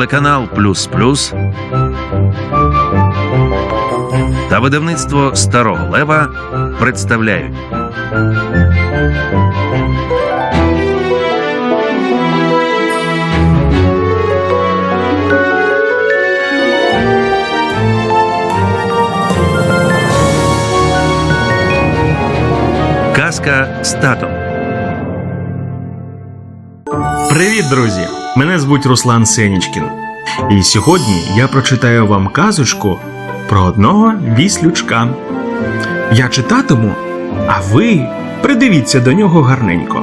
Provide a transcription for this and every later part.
Телеканал Плюс Плюс та видавництво Старого Лева представляють Казка з татом. Привіт, друзі! Мене звуть Руслан Сенічкін. І сьогодні я прочитаю вам казочку про одного віслючка. Я читатиму, а ви придивіться до нього гарненько.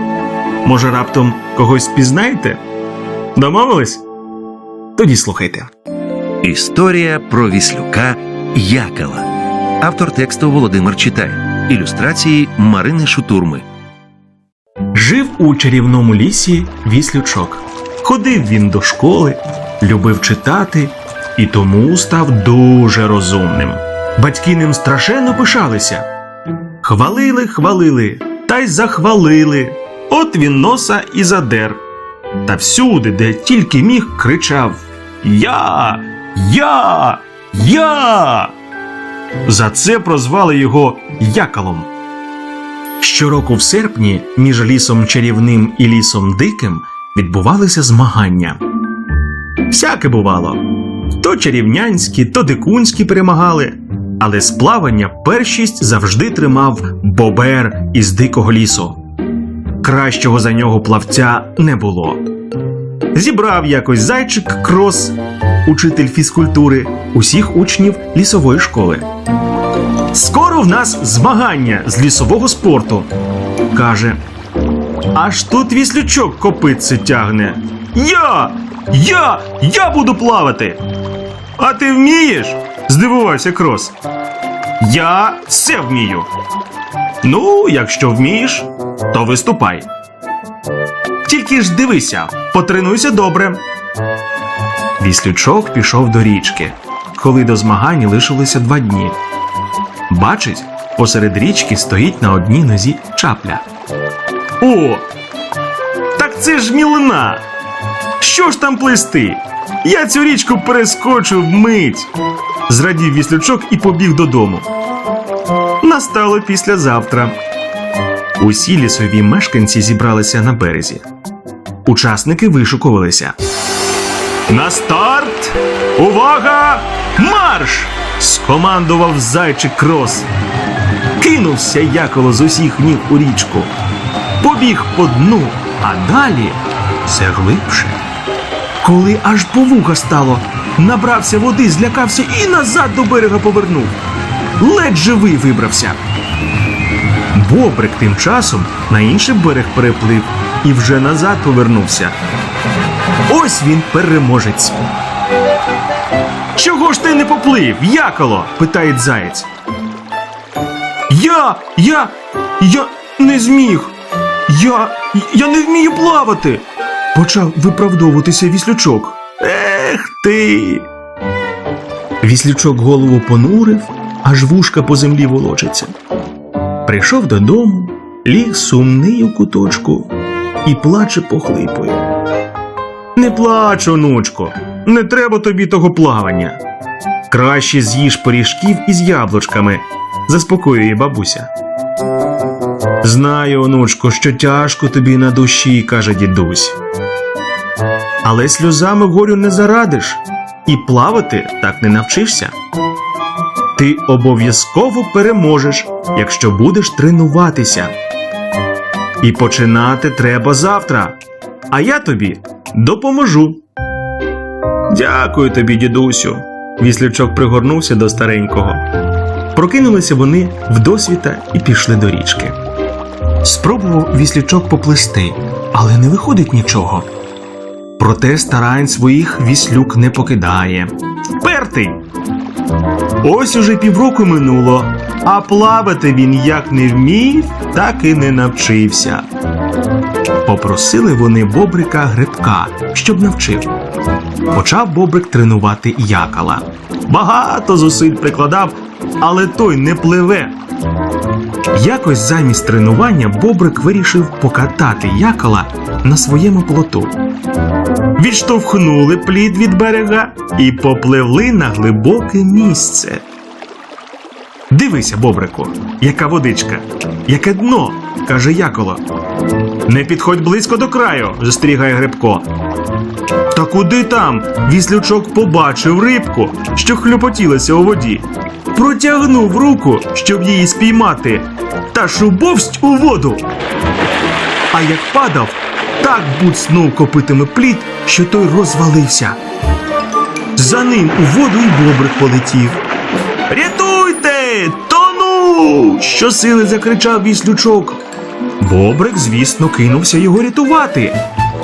Може, раптом когось пізнаєте? Домовились? Тоді слухайте. Історія про віслюка Якала. Автор тексту Володимир Читай. Ілюстрації Марини Шутурми. Жив у чарівному лісі віслючок. Ходив він до школи, любив читати і тому став дуже розумним. Батьки ним страшенно пишалися. Хвалили, хвалили, та й захвалили. От він носа і задер. Та всюди, де тільки міг, кричав Я! Я! Я! За це прозвали його Якалом. Щороку в серпні між лісом чарівним і лісом диким відбувалися змагання. Всяке бувало. То чарівнянські, то дикунські перемагали, але з плавання першість завжди тримав бобер із дикого лісу. Кращого за нього плавця не було. Зібрав якось зайчик крос, учитель фізкультури, усіх учнів лісової школи. Скоро в нас змагання з лісового спорту. каже. Аж тут віслючок копитце тягне. Я! Я! Я буду плавати! А ти вмієш? здивувався Крос. Я все вмію. Ну, якщо вмієш, то виступай. Тільки ж дивися, потренуйся добре. Віслючок пішов до річки, коли до змагань лишилося два дні. Бачить, посеред річки стоїть на одній нозі чапля. О! Так це ж мілина! Що ж там плести? Я цю річку перескочу вмить. Зрадів віслючок і побіг додому. Настало післязавтра. Усі лісові мешканці зібралися на березі. Учасники вишукувалися. На старт! Увага! Марш! скомандував зайчик крос. Кинувся яколо з усіх ніг у річку. Побіг по дну, а далі все глибше. Коли аж по вуха стало, набрався води, злякався і назад до берега повернув. Ледь живий вибрався. Бобрик тим часом на інший берег переплив і вже назад повернувся. Ось він переможець. Чого ж ти не поплив, яколо? питає заєць. Я, я, я не зміг. Я, я не вмію плавати. Почав виправдовуватися віслючок. Ех ти. Віслючок голову понурив, аж вушка по землі волочиться. Прийшов додому, ліг сумний у куточку і плаче похлипує. Не плач, онучко, не треба тобі того плавання. Краще з'їж пиріжків із яблучками, заспокоює бабуся. Знаю, онучко, що тяжко тобі на душі, каже дідусь. Але сльозами горю не зарадиш, і плавати так не навчишся. Ти обов'язково переможеш, якщо будеш тренуватися. І починати треба завтра. А я тобі допоможу. Дякую тобі, дідусю. Віслючок пригорнувся до старенького. Прокинулися вони вдосвіта і пішли до річки. Спробував віслючок поплисти, але не виходить нічого. Проте старань своїх віслюк не покидає. Впертий! Ось уже півроку минуло, а плавати він як не вмів, так і не навчився. Попросили вони бобрика грибка, щоб навчив. Почав бобрик тренувати якала. Багато зусиль прикладав, але той не пливе. Якось замість тренування Бобрик вирішив покатати якола на своєму плоту. Відштовхнули плід від берега і попливли на глибоке місце. Дивися, Бобрику, яка водичка, яке дно, каже Яколо. Не підходь близько до краю, застерігає Грибко. Та куди там? Віслючок побачив рибку, що хлюпотілася у воді. Протягнув руку, щоб її спіймати, та шубовсть у воду. А як падав, так буцнув копитами плід, що той розвалився. За ним у воду й бобрик полетів. Рятуйте! Тону! Щосили закричав віслючок. Бобрик, звісно, кинувся його рятувати.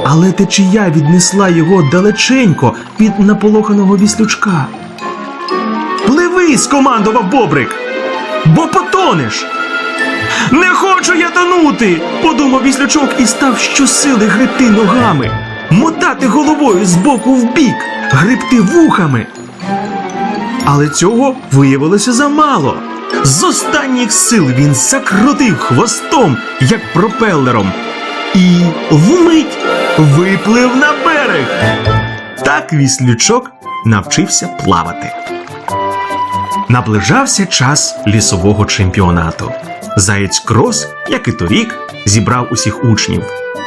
Але течія віднесла його далеченько від наполоханого віслючка. Скомандував Бобрик, бо потонеш. Не хочу я тонути, подумав віслючок і став щосили гребти ногами, мотати головою з боку в бік, гребти вухами. Але цього виявилося замало. З останніх сил він закрутив хвостом, як пропелером, і вмить виплив на берег. Так віслючок навчився плавати. Наближався час лісового чемпіонату. Заєць Крос, як і торік, зібрав усіх учнів.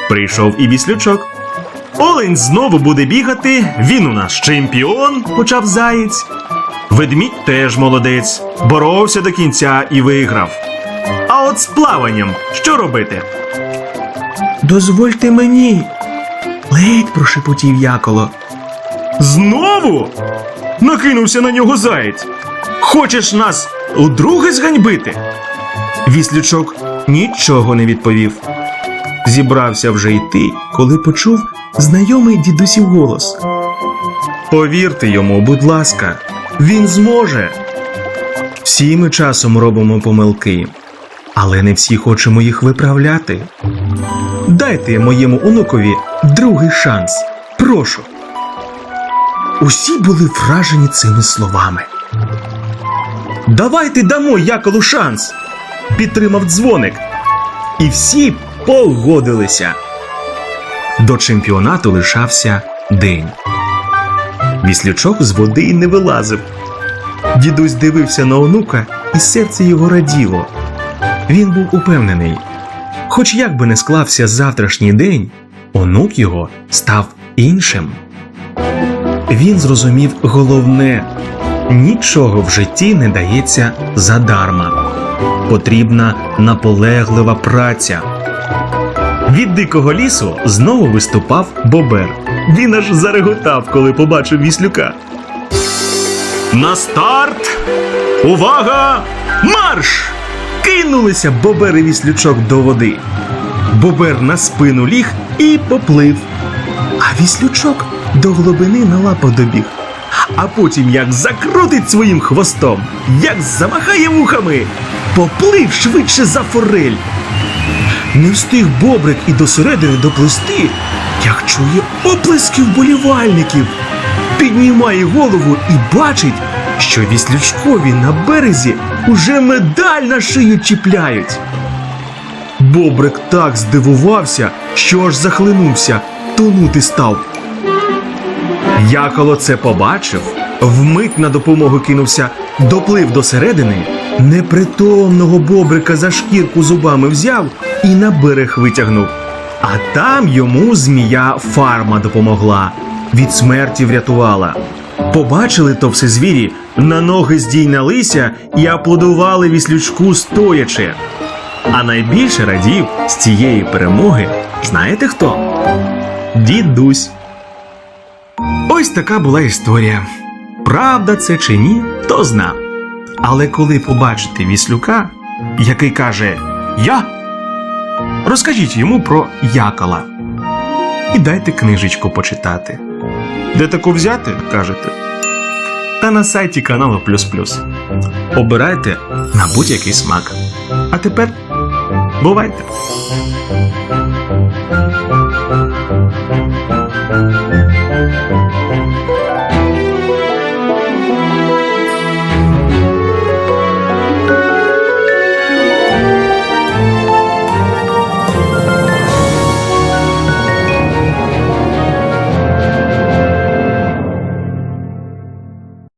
Прийшов і віслючок. Олень знову буде бігати, він у нас чемпіон, почав заєць. Ведмідь теж молодець, боровся до кінця і виграв. А от з плаванням що робити? Дозвольте мені. ледь прошепотів яколо. Знову? накинувся на нього заєць. Хочеш нас удруге зганьбити? Віслючок нічого не відповів. Зібрався вже йти, коли почув знайомий дідусів голос. Повірте йому, будь ласка, він зможе. Всі ми часом робимо помилки, але не всі хочемо їх виправляти. Дайте моєму онукові другий шанс. Прошу. Усі були вражені цими словами. Давайте дамо Яколу шанс. Підтримав дзвоник. І всі погодилися. До чемпіонату лишався день. Віслючок з води й не вилазив. Дідусь дивився на онука, і серце його раділо. Він був упевнений, хоч як би не склався завтрашній день, онук його став іншим. Він зрозумів головне нічого в житті не дається задарма. Потрібна наполеглива праця. Від дикого лісу знову виступав бобер. Він аж зареготав, коли побачив віслюка. На старт! Увага! Марш! Кинулися бобер і віслючок до води. Бобер на спину ліг і поплив. А віслючок до глибини на лапу добіг. А потім як закрутить своїм хвостом, як замахає вухами, поплив швидше за форель. Не встиг бобрик і до середини доплисти, як чує оплески вболівальників. Піднімає голову і бачить, що віслючкові на березі уже медаль на шию чіпляють. Бобрик так здивувався, що аж захлинувся, тонути став. Яколо це побачив, вмить на допомогу кинувся, доплив до середини, непритомного бобрика за шкірку зубами взяв і на берег витягнув. А там йому змія фарма допомогла, від смерті врятувала. Побачили то все звірі, на ноги здійнялися і аплодували віслючку стоячи. А найбільше радів з цієї перемоги, знаєте хто? Дідусь. Ось така була історія. Правда це чи ні, хто зна. Але коли побачите віслюка, який каже Я, розкажіть йому про якола. І дайте книжечку почитати. Де таку взяти, кажете? Та на сайті каналу Плюс Плюс. Обирайте на будь-який смак. А тепер бувайте!